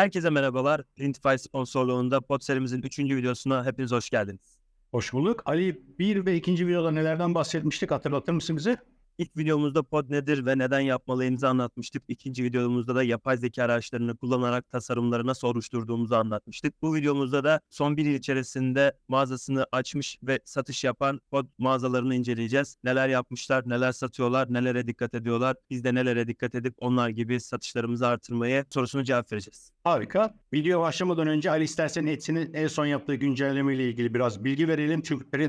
Herkese merhabalar. Printify sponsorluğunda pod serimizin 3. videosuna hepiniz hoş geldiniz. Hoş bulduk. Ali bir ve ikinci videoda nelerden bahsetmiştik hatırlatır mısın bize? İlk videomuzda pod nedir ve neden yapmalıyımızı anlatmıştık. İkinci videomuzda da yapay zeka araçlarını kullanarak tasarımları nasıl oluşturduğumuzu anlatmıştık. Bu videomuzda da son bir yıl içerisinde mağazasını açmış ve satış yapan pod mağazalarını inceleyeceğiz. Neler yapmışlar, neler satıyorlar, nelere dikkat ediyorlar, biz de nelere dikkat edip onlar gibi satışlarımızı artırmaya sorusunu cevap vereceğiz. Harika. Video başlamadan önce Ali istersen Etsy'nin en son yaptığı güncelleme ile ilgili biraz bilgi verelim.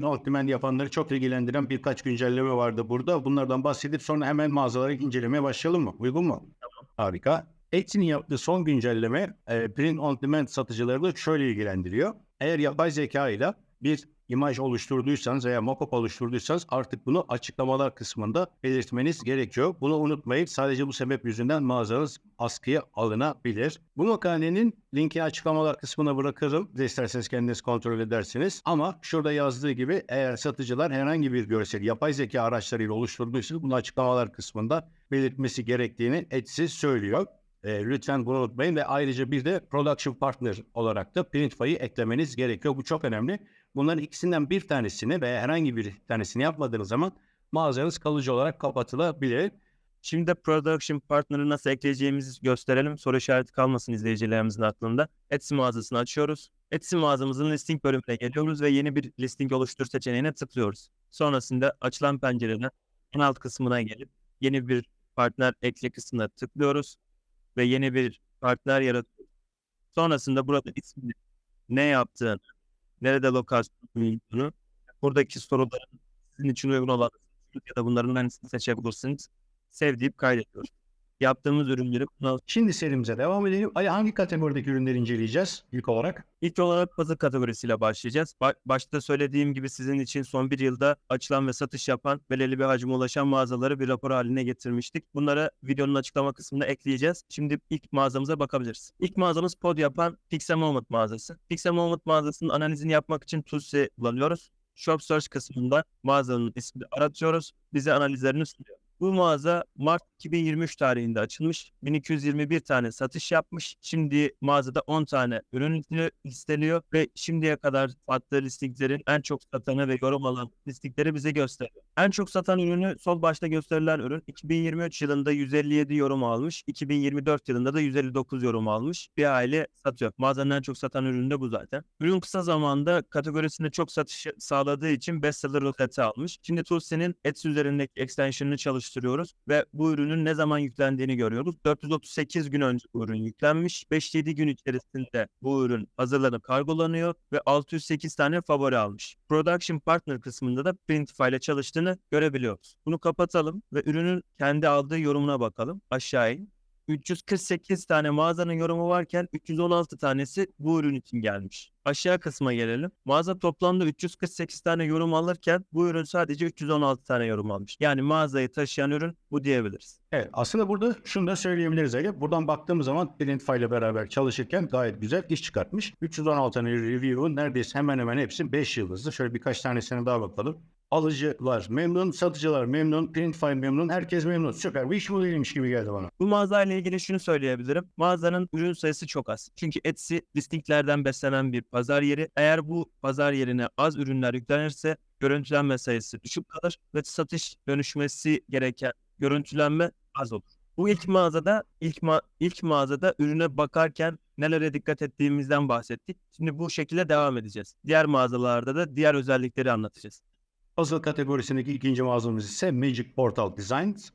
On demand yapanları çok ilgilendiren birkaç güncelleme vardı burada. Bunlardan bahsedip sonra hemen mağazaları incelemeye başlayalım mı? Uygun mu? Tamam. Harika. Etsy'nin yaptığı son güncelleme e, print on demand satıcılarını şöyle ilgilendiriyor. Eğer yapay zeka ile bir imaj oluşturduysanız veya mockup oluşturduysanız artık bunu açıklamalar kısmında belirtmeniz gerekiyor. Bunu unutmayın. Sadece bu sebep yüzünden mağazanız askıya alınabilir. Bu makalenin linki açıklamalar kısmına bırakırım. İsterseniz kendiniz kontrol edersiniz. Ama şurada yazdığı gibi eğer satıcılar herhangi bir görsel yapay zeka araçlarıyla oluşturduysa bunu açıklamalar kısmında belirtmesi gerektiğini Etsy söylüyor. E, lütfen bunu unutmayın ve ayrıca bir de production partner olarak da Printify'ı eklemeniz gerekiyor. Bu çok önemli. Bunların ikisinden bir tanesini veya herhangi bir tanesini yapmadığınız zaman mağazanız kalıcı olarak kapatılabilir. Şimdi de Production Partner'ı nasıl ekleyeceğimizi gösterelim. Soru işareti kalmasın izleyicilerimizin aklında. Etsy mağazasını açıyoruz. Etsy mağazamızın listing bölümüne geliyoruz ve yeni bir listing oluştur seçeneğine tıklıyoruz. Sonrasında açılan pencereden en alt kısmına gelip yeni bir partner ekle kısmına tıklıyoruz ve yeni bir partner yaratıyoruz. Sonrasında burada ismini, ne yaptığını, nerede lokasyon buradaki soruların sizin için uygun olan ya da bunların hangisini seçebilirsiniz. Sev deyip kaydediyoruz. Yaptığımız ürünleri buna Şimdi serimize devam edelim. Ali hangi kategorideki ürünleri inceleyeceğiz ilk olarak? İlk olarak puzzle kategorisiyle başlayacağız. Ba- başta söylediğim gibi sizin için son bir yılda açılan ve satış yapan belirli bir hacme ulaşan mağazaları bir rapor haline getirmiştik. Bunları videonun açıklama kısmına ekleyeceğiz. Şimdi ilk mağazamıza bakabiliriz. İlk mağazamız pod yapan Pixel Moment mağazası. Pixel Moment mağazasının analizini yapmak için Tools'i kullanıyoruz. Shop Search kısmında mağazanın ismini aratıyoruz. Bize analizlerini sunuyor. Bu mağaza Mart 2023 tarihinde açılmış. 1221 tane satış yapmış. Şimdi mağazada 10 tane ürün listeli- listeliyor ve şimdiye kadar sattığı listiklerin en çok satanı ve yorum alan listikleri bize gösteriyor. En çok satan ürünü sol başta gösterilen ürün 2023 yılında 157 yorum almış. 2024 yılında da 159 yorum almış. Bir aile satıyor. Mağazanın en çok satan ürünü de bu zaten. Ürün kısa zamanda kategorisinde çok satış sağladığı için bestseller roteti almış. Şimdi Tulsi'nin Etsy üzerindeki extension'ını çalıştırıyoruz ve bu ürünün ne zaman yüklendiğini görüyoruz. 438 gün önce bu ürün yüklenmiş. 5-7 gün içerisinde bu ürün hazırlanıp kargolanıyor ve 608 tane favori almış. Production Partner kısmında da Printify ile çalıştığını görebiliyoruz. Bunu kapatalım ve ürünün kendi aldığı yorumuna bakalım. Aşağı in. 348 tane mağazanın yorumu varken 316 tanesi bu ürün için gelmiş. Aşağı kısma gelelim. Mağaza toplamda 348 tane yorum alırken bu ürün sadece 316 tane yorum almış. Yani mağazayı taşıyan ürün bu diyebiliriz. Evet aslında burada şunu da söyleyebiliriz Ali. Buradan baktığımız zaman Printify ile beraber çalışırken gayet güzel iş çıkartmış. 316 tane review'un neredeyse hemen hemen hepsi 5 yıldızlı. Şöyle birkaç tanesine daha bakalım. Alıcılar memnun, satıcılar memnun, Printify memnun, herkes memnun. Süper. Bu iş bu değilmiş gibi geldi bana. Bu mağazayla ilgili şunu söyleyebilirim. Mağazanın ürün sayısı çok az. Çünkü Etsy listinglerden beslenen bir pazar yeri. Eğer bu pazar yerine az ürünler yüklenirse görüntülenme sayısı düşük kalır ve satış dönüşmesi gereken görüntülenme az olur. Bu ilk mağazada ilk ma- ilk mağazada ürüne bakarken nelere dikkat ettiğimizden bahsettik. Şimdi bu şekilde devam edeceğiz. Diğer mağazalarda da diğer özellikleri anlatacağız. Puzzle kategorisindeki ikinci mağazamız ise Magic Portal Designs.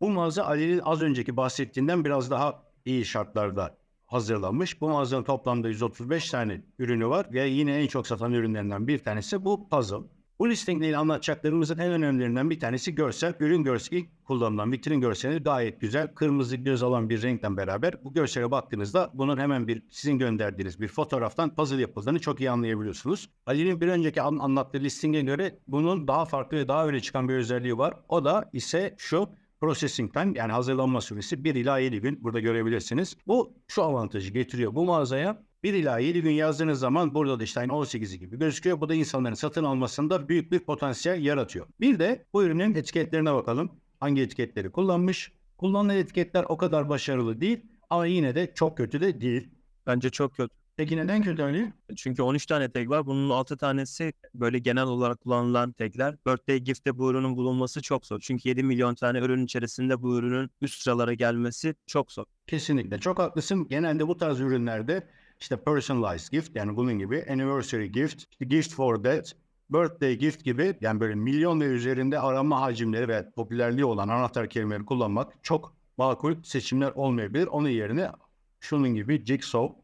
Bu mağaza Ali'nin az önceki bahsettiğinden biraz daha iyi şartlarda hazırlanmış. Bu mağazanın toplamda 135 tane ürünü var ve yine en çok satan ürünlerinden bir tanesi bu puzzle. Bu listingle anlatacaklarımızın en önemlilerinden bir tanesi görsel. Ürün görseli kullanılan vitrin görseli gayet güzel. Kırmızı göz alan bir renkten beraber bu görsele baktığınızda bunun hemen bir sizin gönderdiğiniz bir fotoğraftan puzzle yapıldığını çok iyi anlayabiliyorsunuz. Ali'nin bir önceki an- anlattığı listinge göre bunun daha farklı ve daha öne çıkan bir özelliği var. O da ise şu processing time yani hazırlanma süresi 1 ila 7 gün burada görebilirsiniz. Bu şu avantajı getiriyor bu mağazaya. 1 ila 7 gün yazdığınız zaman burada da işte aynı 18'i gibi gözüküyor. Bu da insanların satın almasında büyük bir potansiyel yaratıyor. Bir de bu ürünün etiketlerine bakalım. Hangi etiketleri kullanmış? Kullanılan etiketler o kadar başarılı değil ama yine de çok kötü de değil. Bence çok kötü. Peki neden kötü Ali? Çünkü 13 tane tag var. Bunun 6 tanesi böyle genel olarak kullanılan tagler. Birthday gift'te bu ürünün bulunması çok zor. Çünkü 7 milyon tane ürün içerisinde bu ürünün üst sıralara gelmesi çok zor. Kesinlikle. Çok haklısın. Genelde bu tarz ürünlerde işte personalized gift yani bunun gibi anniversary gift, işte gift for that, birthday gift gibi yani böyle milyon ve üzerinde arama hacimleri ve popülerliği olan anahtar kelimeleri kullanmak çok makul seçimler olmayabilir. Onun yerine şunun gibi Jigsaw,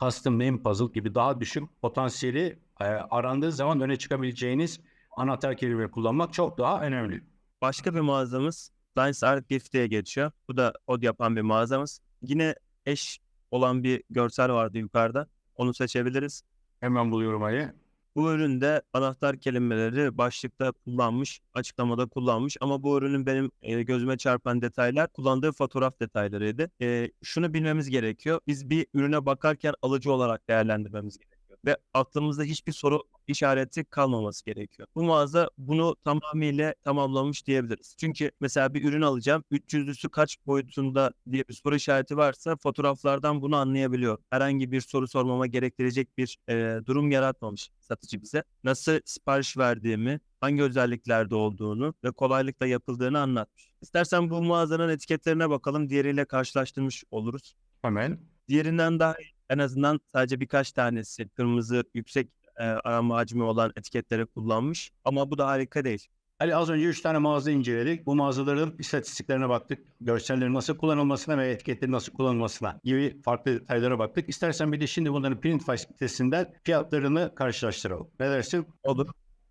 Custom Name Puzzle gibi daha düşük potansiyeli e, arandığı zaman öne çıkabileceğiniz anahtar kelimeleri kullanmak çok daha önemli. Başka bir mağazamız Science Art Gift diye geçiyor. Bu da od yapan bir mağazamız. Yine eş olan bir görsel vardı yukarıda. Onu seçebiliriz. Hemen buluyorum ayı. Bu üründe anahtar kelimeleri başlıkta kullanmış, açıklamada kullanmış ama bu ürünün benim e, gözüme çarpan detaylar kullandığı fotoğraf detaylarıydı. E, şunu bilmemiz gerekiyor. Biz bir ürüne bakarken alıcı olarak değerlendirmemiz gerekiyor ve aklımızda hiçbir soru işareti kalmaması gerekiyor. Bu mağaza bunu tamamıyla tamamlamış diyebiliriz. Çünkü mesela bir ürün alacağım. 300'lüsü kaç boyutunda diye bir soru işareti varsa fotoğraflardan bunu anlayabiliyor. Herhangi bir soru sormama gerektirecek bir e, durum yaratmamış satıcı bize. Nasıl sipariş verdiğimi, hangi özelliklerde olduğunu ve kolaylıkla yapıldığını anlatmış. İstersen bu mağazanın etiketlerine bakalım. Diğeriyle karşılaştırmış oluruz. Hemen. Diğerinden daha en azından sadece birkaç tanesi kırmızı yüksek e, arama hacmi olan etiketleri kullanmış. Ama bu da harika değil. Ali az önce 3 tane mağaza inceledik. Bu mağazaların istatistiklerine baktık. Görsellerin nasıl kullanılmasına ve etiketlerin nasıl kullanılmasına gibi farklı detaylara baktık. İstersen bir de şimdi bunların Printify sitesinden fiyatlarını karşılaştıralım. Ne dersin? Olur.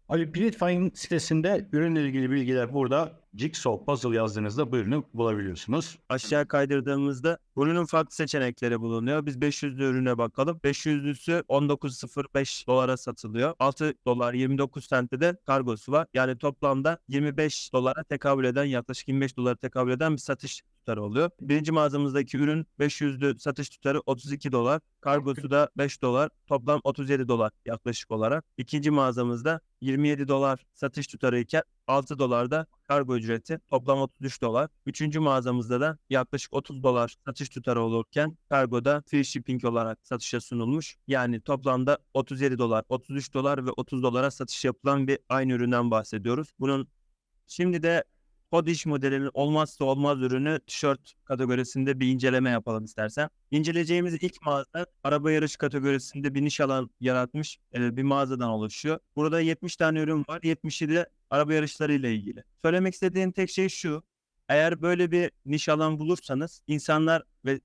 Ali Printify'ın sitesinde ürünle ilgili bilgiler burada. Jigsaw Puzzle yazdığınızda bu ürünü bulabiliyorsunuz. Aşağı kaydırdığımızda ürünün farklı seçenekleri bulunuyor. Biz 500'lü ürüne bakalım. 500'lüsü 19.05 dolara satılıyor. 6 dolar 29 sente de kargosu var. Yani toplamda 25 dolara tekabül eden yaklaşık 25 dolara tekabül eden bir satış tutarı oluyor. Birinci mağazamızdaki ürün 500'lü satış tutarı 32 dolar. Kargosu da 5 dolar. Toplam 37 dolar yaklaşık olarak. İkinci mağazamızda 27 dolar satış tutarı iken 6 dolar da kargo ücreti toplam 33 dolar. Üçüncü mağazamızda da yaklaşık 30 dolar satış tutarı olurken kargoda free shipping olarak satışa sunulmuş. Yani toplamda 37 dolar, 33 dolar ve 30 dolara satış yapılan bir aynı üründen bahsediyoruz. Bunun şimdi de Kodiş modelinin olmazsa olmaz ürünü tişört kategorisinde bir inceleme yapalım istersen. İnceleyeceğimiz ilk mağaza araba yarış kategorisinde bir niş alan yaratmış e, bir mağazadan oluşuyor. Burada 70 tane ürün var. 70'i de araba yarışları ile ilgili. Söylemek istediğim tek şey şu. Eğer böyle bir niş alan bulursanız insanlar ve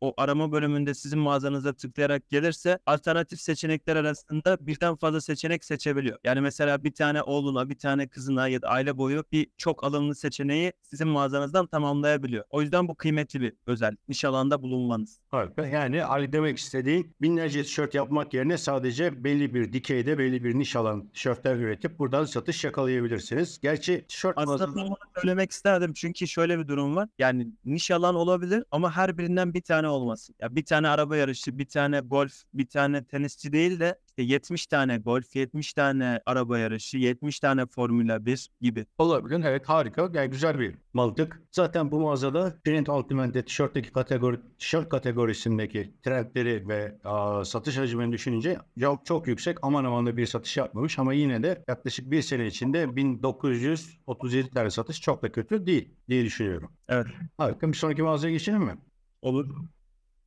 o arama bölümünde sizin mağazanıza tıklayarak gelirse alternatif seçenekler arasında birden fazla seçenek seçebiliyor. Yani mesela bir tane oğluna, bir tane kızına ya da aile boyu bir çok alımlı seçeneği sizin mağazanızdan tamamlayabiliyor. O yüzden bu kıymetli bir özellik. Niş alanda bulunmanız. Harika. Yani Ali demek istediği binlerce tişört yapmak yerine sadece belli bir dikeyde belli bir niş alan tişörtler üretip buradan satış yakalayabilirsiniz. Gerçi tişört Aslında mağazası- söylemek isterdim çünkü şöyle bir durum var. Yani niş alan olabilir ama her birinden bir tane olmasın. Ya bir tane araba yarışı, bir tane golf, bir tane tenisçi değil de işte 70 tane golf, 70 tane araba yarışı, 70 tane Formula 1 gibi. Olabilir. Evet harika. Yani güzel bir mantık. Zaten bu mağazada Print Ultimate'de tişörtteki kategori, tişört kategorisindeki trendleri ve aa, satış hacmini düşününce çok, çok yüksek aman aman da bir satış yapmamış ama yine de yaklaşık bir sene içinde 1937 tane satış çok da kötü değil diye düşünüyorum. Evet. Harika. Bir sonraki mağazaya geçelim mi? Olur.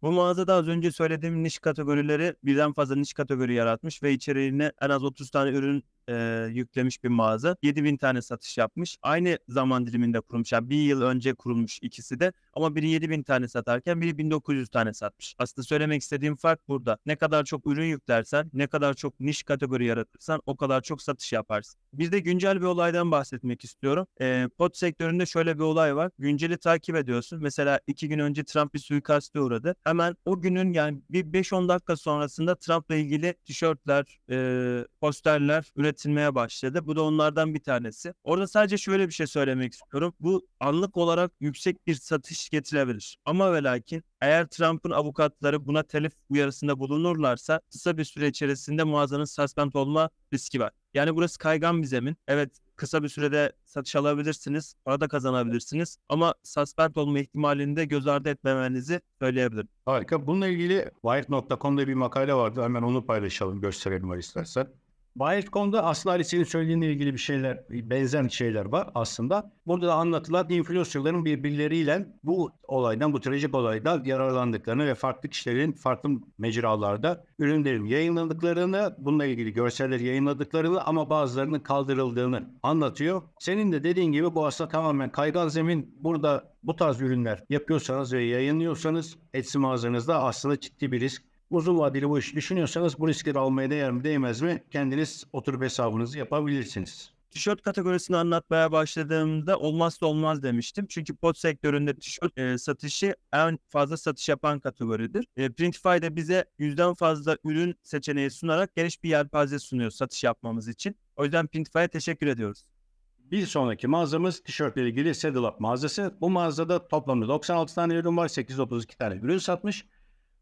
Bu mağazada az önce söylediğim niş kategorileri birden fazla niş kategori yaratmış ve içeriğine en az 30 tane ürün e, yüklemiş bir mağaza. 7000 tane satış yapmış. Aynı zaman diliminde kurulmuş. Yani bir yıl önce kurulmuş ikisi de. Ama biri 7000 tane satarken biri 1900 tane satmış. Aslında söylemek istediğim fark burada. Ne kadar çok ürün yüklersen, ne kadar çok niş kategori yaratırsan o kadar çok satış yaparsın. Bir de güncel bir olaydan bahsetmek istiyorum. E, pod sektöründe şöyle bir olay var. Günceli takip ediyorsun. Mesela iki gün önce Trump bir suikaste uğradı. Hemen o günün yani bir 5-10 dakika sonrasında Trump'la ilgili tişörtler, e, posterler üretilmeye başladı. Bu da onlardan bir tanesi. Orada sadece şöyle bir şey söylemek istiyorum. Bu anlık olarak yüksek bir satış getirebilir. Ama ve lakin eğer Trump'ın avukatları buna telif uyarısında bulunurlarsa kısa bir süre içerisinde mağazanın suspend olma riski var. Yani burası kaygan bir zemin. Evet kısa bir sürede satış alabilirsiniz, para da kazanabilirsiniz. Ama suspend olma ihtimalini de göz ardı etmemenizi söyleyebilirim. Harika. Bununla ilgili Wired.com'da bir makale vardı. Hemen onu paylaşalım, gösterelim var istersen. Wired.com'da aslında Ali senin söylediğinle ilgili bir şeyler, benzer şeyler var aslında. Burada da anlatılan influencerların birbirleriyle bu olaydan, bu trajik olaydan yararlandıklarını ve farklı kişilerin farklı mecralarda ürünlerin yayınladıklarını, bununla ilgili görseller yayınladıklarını ama bazılarının kaldırıldığını anlatıyor. Senin de dediğin gibi bu aslında tamamen kaygan zemin. Burada bu tarz ürünler yapıyorsanız ve yayınlıyorsanız Etsy mağazanızda aslında ciddi bir risk. Uzun vadeli bu işi düşünüyorsanız bu riskleri almaya değer mi değmez mi kendiniz oturup hesabınızı yapabilirsiniz. Tişört kategorisini anlatmaya başladığımda olmazsa olmaz demiştim. Çünkü pot sektöründe tişört e, satışı en fazla satış yapan kategoridir. E, Printify de bize yüzden fazla ürün seçeneği sunarak geniş bir yelpaze sunuyor satış yapmamız için. O yüzden Printify'a teşekkür ediyoruz. Bir sonraki mağazamız tişörtle ilgili Saddle Up mağazası. Bu mağazada toplamda 96 tane ürün var. 832 tane ürün satmış.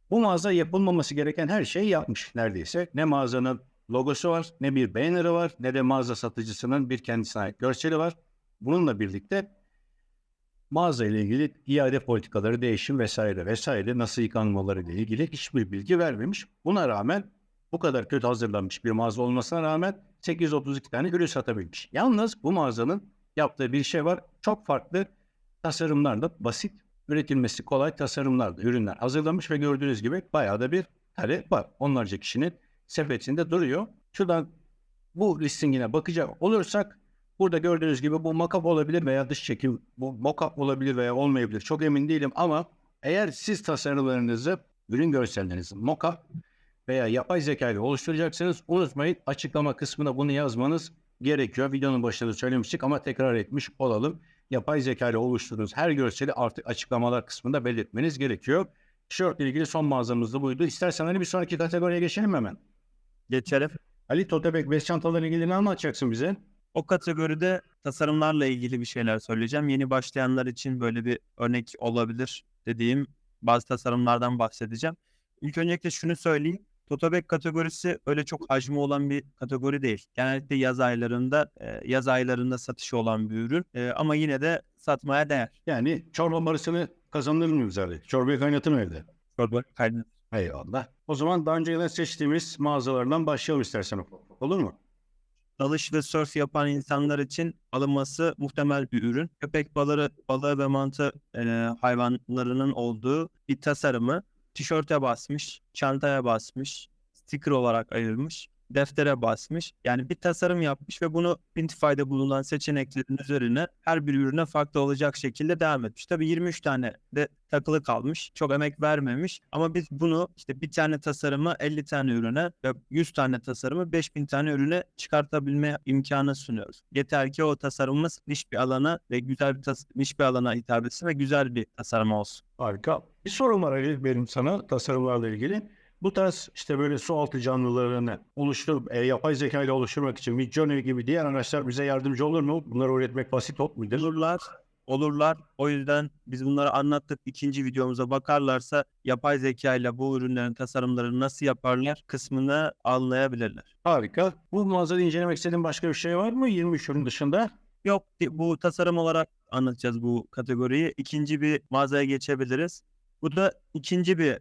Bu mağaza yapılmaması gereken her şeyi yapmış neredeyse. Ne mağazanın logosu var, ne bir banner'ı var, ne de mağaza satıcısının bir kendisine ait görseli var. Bununla birlikte mağaza ile ilgili iade politikaları, değişim vesaire vesaire nasıl yıkanmaları ile ilgili hiçbir bilgi vermemiş. Buna rağmen bu kadar kötü hazırlanmış bir mağaza olmasına rağmen 832 tane ürün satabilmiş. Yalnız bu mağazanın yaptığı bir şey var. Çok farklı tasarımlarla basit üretilmesi kolay tasarımlarla ürünler hazırlamış ve gördüğünüz gibi bayağı da bir talep var. Onlarca kişinin sepetinde duruyor. Şuradan bu listingine bakacak olursak burada gördüğünüz gibi bu mock-up olabilir veya dış çekim bu mock-up olabilir veya olmayabilir. Çok emin değilim ama eğer siz tasarımlarınızı, ürün görsellerinizi mock-up veya yapay zeka ile oluşturacaksınız unutmayın açıklama kısmına bunu yazmanız gerekiyor. Videonun başında söylemiştik ama tekrar etmiş olalım. Yapay zeka ile oluşturduğunuz her görseli artık açıklamalar kısmında belirtmeniz gerekiyor. Tişört ile ilgili son mağazamız da buydu. İstersen hani bir sonraki kategoriye geçelim hemen. Geçelim. Ali Totebek bez çantalarıyla ilgili ne anlatacaksın bize? O kategoride tasarımlarla ilgili bir şeyler söyleyeceğim. Yeni başlayanlar için böyle bir örnek olabilir dediğim bazı tasarımlardan bahsedeceğim. İlk öncelikle şunu söyleyeyim. Totobek kategorisi öyle çok hacmi olan bir kategori değil. Genellikle yaz aylarında e, yaz aylarında satışı olan bir ürün. E, ama yine de satmaya değer. Yani çorba marısını kazanır mıyız Ali? Çorbayı kaynatır mı evde? Çorba kaynatır. Eyvallah. O zaman daha önceden seçtiğimiz mağazalardan başlayalım istersen. Olur mu? dalış ve surf yapan insanlar için alınması muhtemel bir ürün. Köpek balığı, balığı ve mantı e, hayvanlarının olduğu bir tasarımı tişörte basmış, çantaya basmış, sticker olarak ayırmış, deftere basmış. Yani bir tasarım yapmış ve bunu Printify'de bulunan seçeneklerin üzerine her bir ürüne farklı olacak şekilde devam etmiş. Tabii 23 tane de takılı kalmış. Çok emek vermemiş. Ama biz bunu işte bir tane tasarımı 50 tane ürüne ve 100 tane tasarımı 5000 tane ürüne çıkartabilme imkanı sunuyoruz. Yeter ki o tasarımımız niş bir alana ve güzel bir tas- niş bir alana hitap etsin ve güzel bir tasarım olsun. Harika. Bir sorum var Ali benim sana tasarımlarla ilgili. Bu tarz işte böyle su altı canlılarını oluşturup e, yapay zeka ile oluşturmak için Midjourney gibi diğer araçlar bize yardımcı olur mu? Bunları öğretmek basit ol mudur? Olurlar, olurlar. O yüzden biz bunları anlattık. İkinci videomuza bakarlarsa yapay zeka ile bu ürünlerin tasarımlarını nasıl yaparlar kısmını anlayabilirler. Harika. Bu mağazada incelemek istediğin başka bir şey var mı? 23 ürün dışında. Yok bu tasarım olarak anlatacağız bu kategoriyi. İkinci bir mağazaya geçebiliriz. Bu da ikinci bir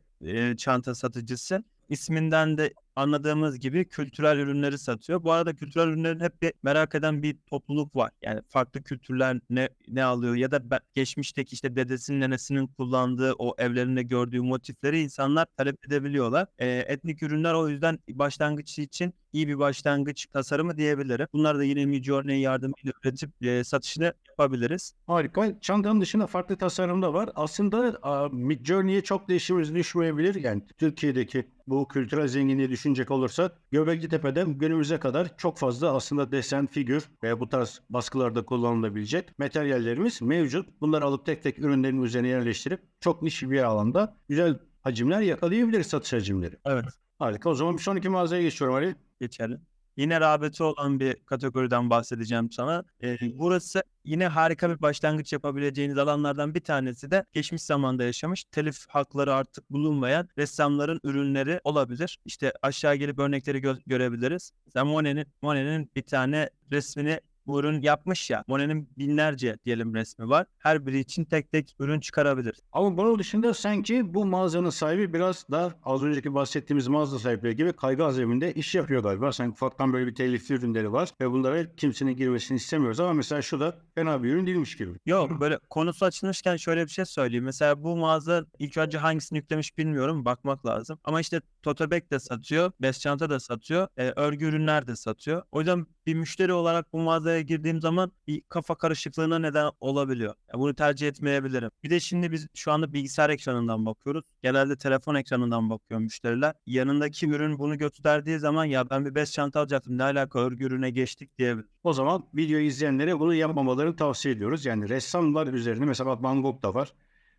çanta satıcısı. İsminden de anladığımız gibi kültürel ürünleri satıyor. Bu arada kültürel ürünlerin hep bir merak eden bir topluluk var. Yani farklı kültürler ne ne alıyor ya da geçmişteki işte dedesinin nenesinin kullandığı o evlerinde gördüğü motifleri insanlar talep edebiliyorlar. E, etnik ürünler o yüzden başlangıç için iyi bir başlangıç tasarımı diyebilirim. Bunlar da yine Midjourney yardımıyla üretip e, satışını yapabiliriz. Harika. Çantanın dışında farklı tasarım da var. Aslında Midjourney'e çok da işimiz düşmeyebilir. Yani Türkiye'deki bu kültürel zenginliği düşünecek olursak Göbekli Tepe'den günümüze kadar çok fazla aslında desen, figür ve bu tarz baskılarda kullanılabilecek materyallerimiz mevcut. Bunları alıp tek tek ürünlerin üzerine yerleştirip çok niş bir alanda güzel hacimler yakalayabiliriz satış hacimleri. Evet. Harika. O zaman bir sonraki mağazaya geçiyorum Ali. geçelim. Yine rağbeti olan bir kategoriden bahsedeceğim sana. Ee, burası yine harika bir başlangıç yapabileceğiniz alanlardan bir tanesi de geçmiş zamanda yaşamış telif hakları artık bulunmayan ressamların ürünleri olabilir. İşte aşağı gelip örnekleri gö- görebiliriz. Mesela Monet'in Monet'in bir tane resmini ürün yapmış ya. Monet'in binlerce diyelim resmi var. Her biri için tek tek ürün çıkarabilir. Ama bunun dışında sanki bu mağazanın sahibi biraz da az önceki bahsettiğimiz mağaza sahipleri gibi kaygı azeminde iş yapıyor galiba. Sanki ufaktan böyle bir telifli ürünleri var ve bunlara kimsenin girmesini istemiyoruz ama mesela şu da fena bir ürün değilmiş gibi. Yok böyle konusu açılmışken şöyle bir şey söyleyeyim. Mesela bu mağaza ilk önce hangisini yüklemiş bilmiyorum. Bakmak lazım. Ama işte tote bag de satıyor. Bez çanta da satıyor. e, örgü ürünler de satıyor. O yüzden bir müşteri olarak bu mağazaya girdiğim zaman bir kafa karışıklığına neden olabiliyor. Ya bunu tercih etmeyebilirim. Bir de şimdi biz şu anda bilgisayar ekranından bakıyoruz. Genelde telefon ekranından bakıyor müşteriler. Yanındaki ürün bunu gösterdiği zaman ya ben bir bez çanta alacaktım. Ne alaka örgü ürüne geçtik diyebilir. O zaman videoyu izleyenlere bunu yapmamalarını tavsiye ediyoruz. Yani ressamlar üzerine mesela Van Gogh da var.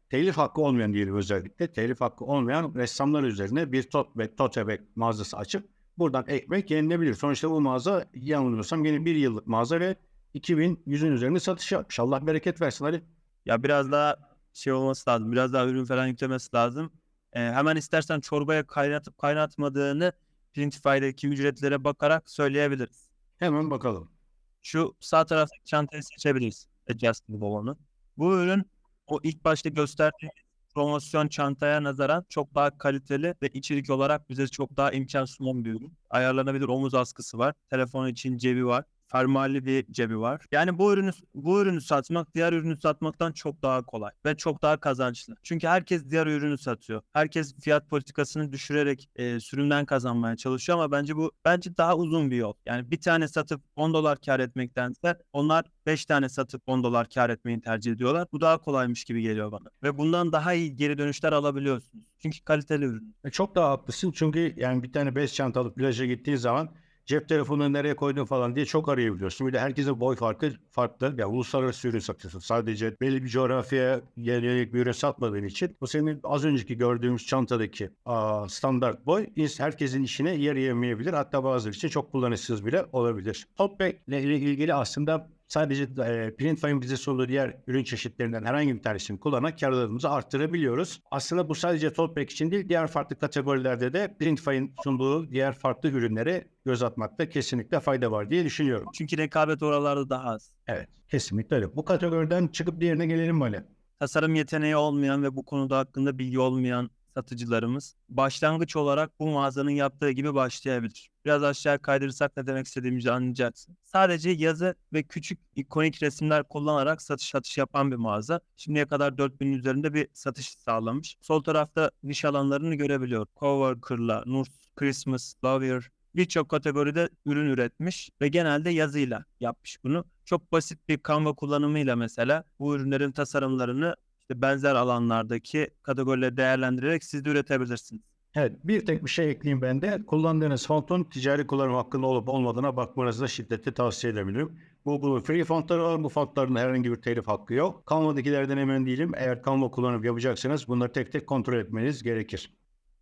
Telif hakkı olmayan diyelim özellikle. Telif hakkı olmayan ressamlar üzerine bir tot ve tote mağazası açıp buradan ekmek yenilebilir. Sonuçta bu mağaza yanılmıyorsam yine bir yıllık mağaza ve 2100'ün üzerinde satış yapmış. Allah bereket versin Ali. Ya biraz daha şey olması lazım. Biraz daha ürün falan yüklemesi lazım. Ee, hemen istersen çorbaya kaynatıp kaynatmadığını Printify'daki ücretlere bakarak söyleyebiliriz. Hemen bakalım. Şu sağ taraftaki çantayı seçebiliriz. Adjustable olanı. Bu ürün o ilk başta gösterdiğim promosyon çantaya nazaran çok daha kaliteli ve içerik olarak bize çok daha imkan sunan bir ürün. Ayarlanabilir omuz askısı var. Telefon için cebi var. Fermuarlı bir cebi var. Yani bu ürünü bu ürünü satmak diğer ürünü satmaktan çok daha kolay ve çok daha kazançlı. Çünkü herkes diğer ürünü satıyor. Herkes fiyat politikasını düşürerek e, sürümden kazanmaya çalışıyor ama bence bu bence daha uzun bir yol. Yani bir tane satıp 10 dolar kar etmektense onlar 5 tane satıp 10 dolar kar etmeyi tercih ediyorlar. Bu daha kolaymış gibi geliyor bana. Ve bundan daha iyi geri dönüşler alabiliyorsunuz. Çünkü kaliteli ürün. E, çok daha haklısın çünkü yani bir tane bez çanta alıp plaja gittiğin zaman cep telefonunu nereye koydun falan diye çok arayabiliyorsun. Bir de herkesin boy farkı farklı. Ya uluslararası ürün satıyorsun. Sadece belli bir coğrafyaya yönelik bir ürün satmadığın için bu senin az önceki gördüğümüz çantadaki aa, standart boy herkesin işine yarayamayabilir. Hatta bazıları için çok kullanışsız bile olabilir. İle ile ilgili aslında sadece e, Printfy'ın bize sunduğu diğer ürün çeşitlerinden herhangi bir tanesini kullanarak karlılığımızı arttırabiliyoruz. Aslında bu sadece bag için değil, diğer farklı kategorilerde de Printfy'ın sunduğu diğer farklı ürünlere göz atmakta kesinlikle fayda var diye düşünüyorum. Çünkü rekabet oralarda daha az. Evet, kesinlikle öyle. Bu kategoriden çıkıp diğerine gelelim böyle. tasarım yeteneği olmayan ve bu konuda hakkında bilgi olmayan satıcılarımız başlangıç olarak bu mağazanın yaptığı gibi başlayabilir. Biraz aşağı kaydırırsak ne demek istediğimizi anlayacaksın. Sadece yazı ve küçük ikonik resimler kullanarak satış satış yapan bir mağaza. Şimdiye kadar 4000'in üzerinde bir satış sağlamış. Sol tarafta niş alanlarını görebiliyor. Coworker'la, Nurs, Christmas, Lover, birçok kategoride ürün üretmiş ve genelde yazıyla yapmış bunu. Çok basit bir Canva kullanımıyla mesela bu ürünlerin tasarımlarını işte benzer alanlardaki kategorileri değerlendirerek siz de üretebilirsiniz. Evet, bir tek bir şey ekleyeyim ben de. Kullandığınız fontun ticari kullanım hakkında olup olmadığına bakmanızı da şiddetle tavsiye edebilirim. Google'un free fontları var. Bu fontların herhangi bir telif hakkı yok. Canva'dakilerden emin değilim. Eğer Canva kullanıp yapacaksanız bunları tek tek kontrol etmeniz gerekir.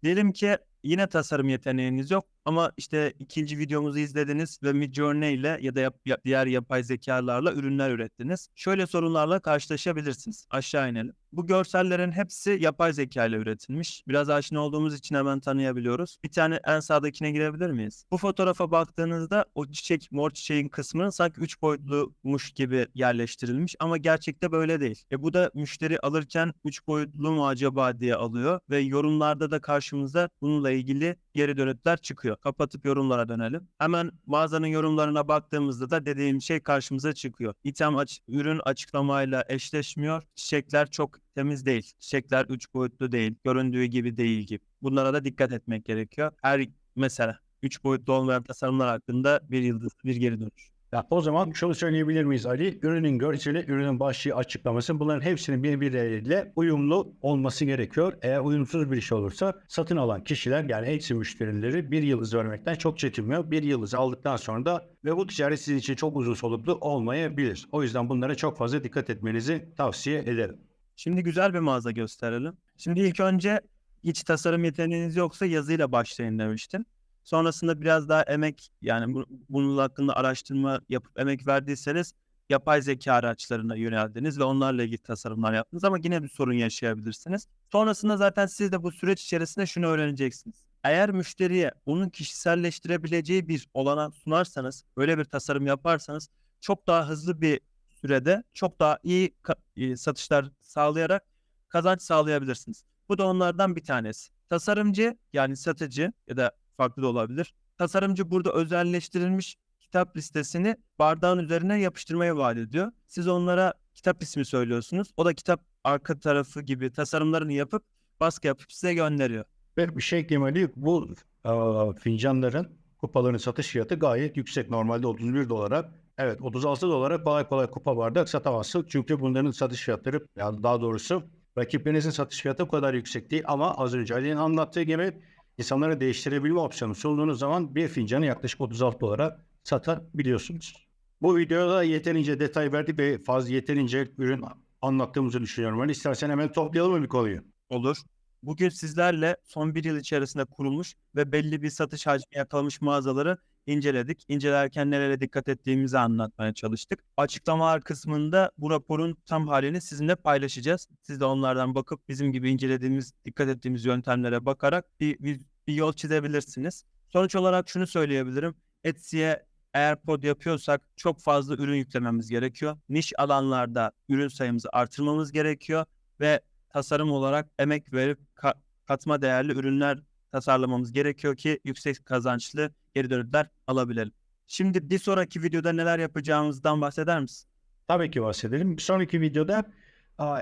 Diyelim ki yine tasarım yeteneğiniz yok ama işte ikinci videomuzu izlediniz ve Midjourney ile ya da yap- yap- diğer yapay zekalarla ürünler ürettiniz. Şöyle sorunlarla karşılaşabilirsiniz. Aşağı inelim. Bu görsellerin hepsi yapay zeka ile üretilmiş. Biraz aşina olduğumuz için hemen tanıyabiliyoruz. Bir tane en sağdakine girebilir miyiz? Bu fotoğrafa baktığınızda o çiçek, mor çiçeğin kısmının sanki üç boyutlumuş gibi yerleştirilmiş ama gerçekte böyle değil. E bu da müşteri alırken üç boyutlu mu acaba diye alıyor ve yorumlarda da karşımıza bununla ilgili geri dönütler çıkıyor. Kapatıp yorumlara dönelim. Hemen mağazanın yorumlarına baktığımızda da dediğim şey karşımıza çıkıyor. İtem aç- ürün açıklamayla eşleşmiyor. Çiçekler çok temiz değil. Çiçekler üç boyutlu değil. Göründüğü gibi değil gibi. Bunlara da dikkat etmek gerekiyor. Her mesela üç boyutlu olmayan tasarımlar hakkında bir yıldız bir geri dönüş. Ya, o zaman şunu söyleyebilir miyiz Ali? Ürünün görseli, ürünün başlığı açıklaması bunların hepsinin birbirleriyle uyumlu olması gerekiyor. Eğer uyumsuz bir şey olursa satın alan kişiler yani Etsy müşterileri bir yıldız vermekten çok çekinmiyor. Bir yıldız aldıktan sonra da ve bu ticaret sizin için çok uzun soluklu olmayabilir. O yüzden bunlara çok fazla dikkat etmenizi tavsiye ederim. Şimdi güzel bir mağaza gösterelim. Şimdi ilk önce hiç tasarım yeteneğiniz yoksa yazıyla başlayın demiştim. Sonrasında biraz daha emek yani bu, bunun hakkında araştırma yapıp emek verdiyseniz yapay zeka araçlarına yöneldiniz ve onlarla ilgili tasarımlar yaptınız ama yine bir sorun yaşayabilirsiniz. Sonrasında zaten siz de bu süreç içerisinde şunu öğreneceksiniz. Eğer müşteriye onun kişiselleştirebileceği bir olanak sunarsanız, böyle bir tasarım yaparsanız çok daha hızlı bir sürede çok daha iyi e, satışlar sağlayarak kazanç sağlayabilirsiniz. Bu da onlardan bir tanesi. Tasarımcı yani satıcı ya da farklı da olabilir. Tasarımcı burada özelleştirilmiş kitap listesini bardağın üzerine yapıştırmayı vaat ediyor. Siz onlara kitap ismi söylüyorsunuz. O da kitap arka tarafı gibi tasarımlarını yapıp baskı yapıp size gönderiyor. Ve bir şey ekleyeyim Ali, bu aa, fincanların kupaların satış fiyatı gayet yüksek. Normalde 31 dolara. Evet 36 dolara kolay kolay kupa bardak satamazsın. Çünkü bunların satış fiyatları yani daha doğrusu rakiplerinizin satış fiyatı o kadar yüksek değil. Ama az önce Ali'nin anlattığı gibi insanlara değiştirebilme opsiyonu sunduğunuz zaman bir fincanı yaklaşık 36 dolara satabiliyorsunuz. Bu videoda yeterince detay verdik ve fazla yeterince ürün anlattığımızı düşünüyorum. Ali istersen hemen toplayalım bir konuyu? Olur. Bugün sizlerle son bir yıl içerisinde kurulmuş ve belli bir satış hacmi yakalamış mağazaları inceledik. İncelerken nelere dikkat ettiğimizi anlatmaya çalıştık. Açıklamalar kısmında bu raporun tam halini sizinle paylaşacağız. Siz de onlardan bakıp bizim gibi incelediğimiz, dikkat ettiğimiz yöntemlere bakarak bir, bir, bir yol çizebilirsiniz. Sonuç olarak şunu söyleyebilirim. Etsy'e eğer pod yapıyorsak çok fazla ürün yüklememiz gerekiyor. Niş alanlarda ürün sayımızı artırmamız gerekiyor ve tasarım olarak emek verip ka- katma değerli ürünler tasarlamamız gerekiyor ki yüksek kazançlı geri dönütler alabilelim. Şimdi bir sonraki videoda neler yapacağımızdan bahseder misin? Tabii ki bahsedelim. Bir sonraki videoda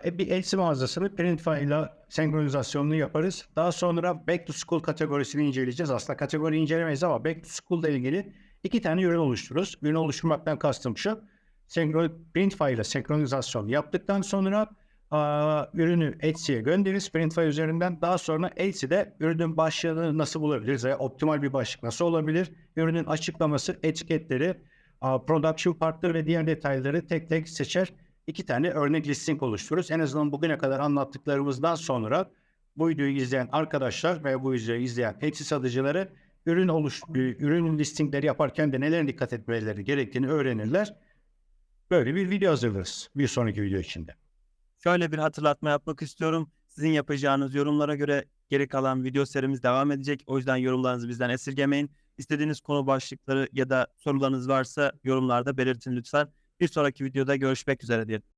e, bir Etsy mağazasını Printify ile senkronizasyonunu yaparız. Daha sonra Back to School kategorisini inceleyeceğiz. Aslında kategori incelemeyiz ama Back to School ile ilgili iki tane ürün oluştururuz. Ürün oluşturmaktan kastım şu. Senkron, Printify ile senkronizasyon yaptıktan sonra ürünü Etsy'ye göndeririz Printify üzerinden. Daha sonra Etsy'de ürünün başlığını nasıl bulabiliriz veya optimal bir başlık nasıl olabilir? Ürünün açıklaması, etiketleri, production partları ve diğer detayları tek tek seçer. İki tane örnek listing oluştururuz. En azından bugüne kadar anlattıklarımızdan sonra bu videoyu izleyen arkadaşlar ve bu videoyu izleyen Etsy satıcıları ürün oluş ürün listingleri yaparken de nelere dikkat etmeleri gerektiğini öğrenirler. Böyle bir video hazırlarız bir sonraki video içinde. Şöyle bir hatırlatma yapmak istiyorum. Sizin yapacağınız yorumlara göre geri kalan video serimiz devam edecek. O yüzden yorumlarınızı bizden esirgemeyin. İstediğiniz konu başlıkları ya da sorularınız varsa yorumlarda belirtin lütfen. Bir sonraki videoda görüşmek üzere diyelim.